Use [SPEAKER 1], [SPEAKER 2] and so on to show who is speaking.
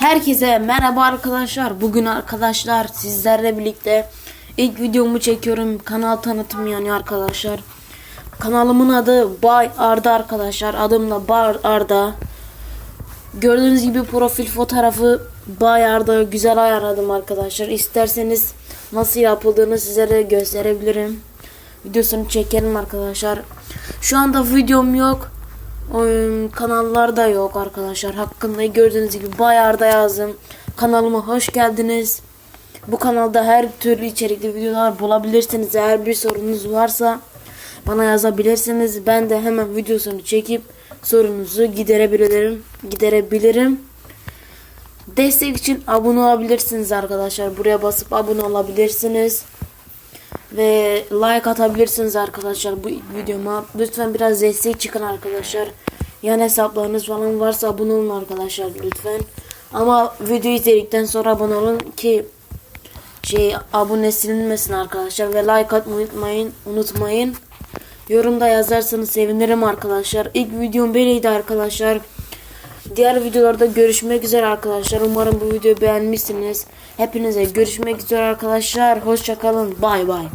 [SPEAKER 1] Herkese merhaba arkadaşlar. Bugün arkadaşlar sizlerle birlikte ilk videomu çekiyorum. Kanal tanıtım yani arkadaşlar. Kanalımın adı Bay Arda arkadaşlar. Adım da Bay Arda. Gördüğünüz gibi profil fotoğrafı Bay Arda güzel ayarladım arkadaşlar. İsterseniz nasıl yapıldığını sizlere gösterebilirim. Videosunu çekelim arkadaşlar. Şu anda videom yok. Oyun kanallarda yok arkadaşlar. Hakkında gördüğünüz gibi bayarda yazdım. Kanalıma hoş geldiniz. Bu kanalda her türlü içerikli videolar bulabilirsiniz. Eğer bir sorunuz varsa bana yazabilirsiniz. Ben de hemen videosunu çekip sorunuzu giderebilirim. Giderebilirim. Destek için abone olabilirsiniz arkadaşlar. Buraya basıp abone olabilirsiniz. Ve like atabilirsiniz arkadaşlar bu videoma. Lütfen biraz destek çıkın arkadaşlar. Yan hesaplarınız falan varsa abone olun arkadaşlar lütfen. Ama video izledikten sonra abone olun ki şey abone silinmesin arkadaşlar ve like atmayı unutmayın. Unutmayın. Yorumda yazarsanız sevinirim arkadaşlar. İlk videom böyleydi arkadaşlar. Diğer videolarda görüşmek üzere arkadaşlar. Umarım bu videoyu beğenmişsiniz. Hepinize görüşmek üzere arkadaşlar. Hoşçakalın. Bay bay.